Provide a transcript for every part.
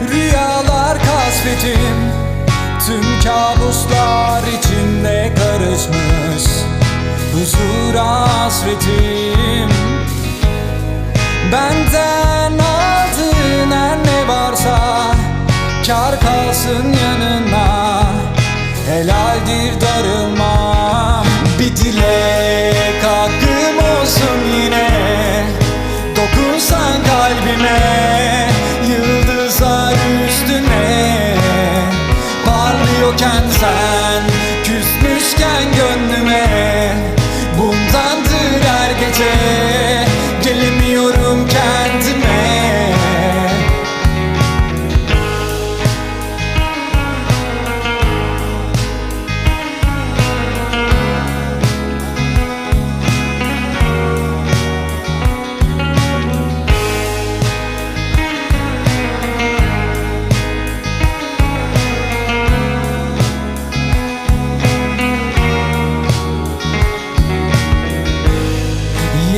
Rüyalar kasvetim Tüm kabuslar içinde karışmış. Huzura hasretim. Benden aldığın her ne varsa Kar kalsın yanına. Helaldir darım. Parlıyorken sen Küsmüşken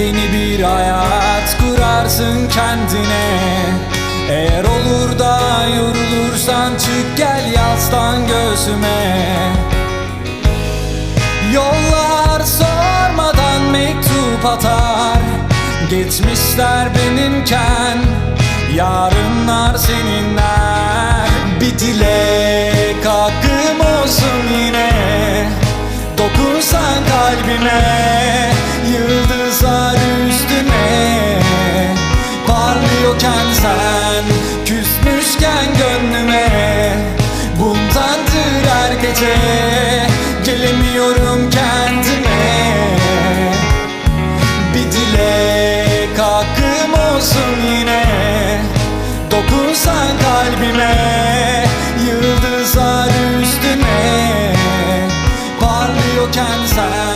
Yeni bir hayat kurarsın kendine. Eğer olur da yorulursan çık gel yaslan göğsüme. Yollar sormadan mektup atar Geçmişler benimken Yarınlar seninler. Bir dilek hakkım olsun yine Dokunsan kalbime bir dilek olsun yine. Dokunsan kalbime yıldızlar üstüme Parlıyorken sen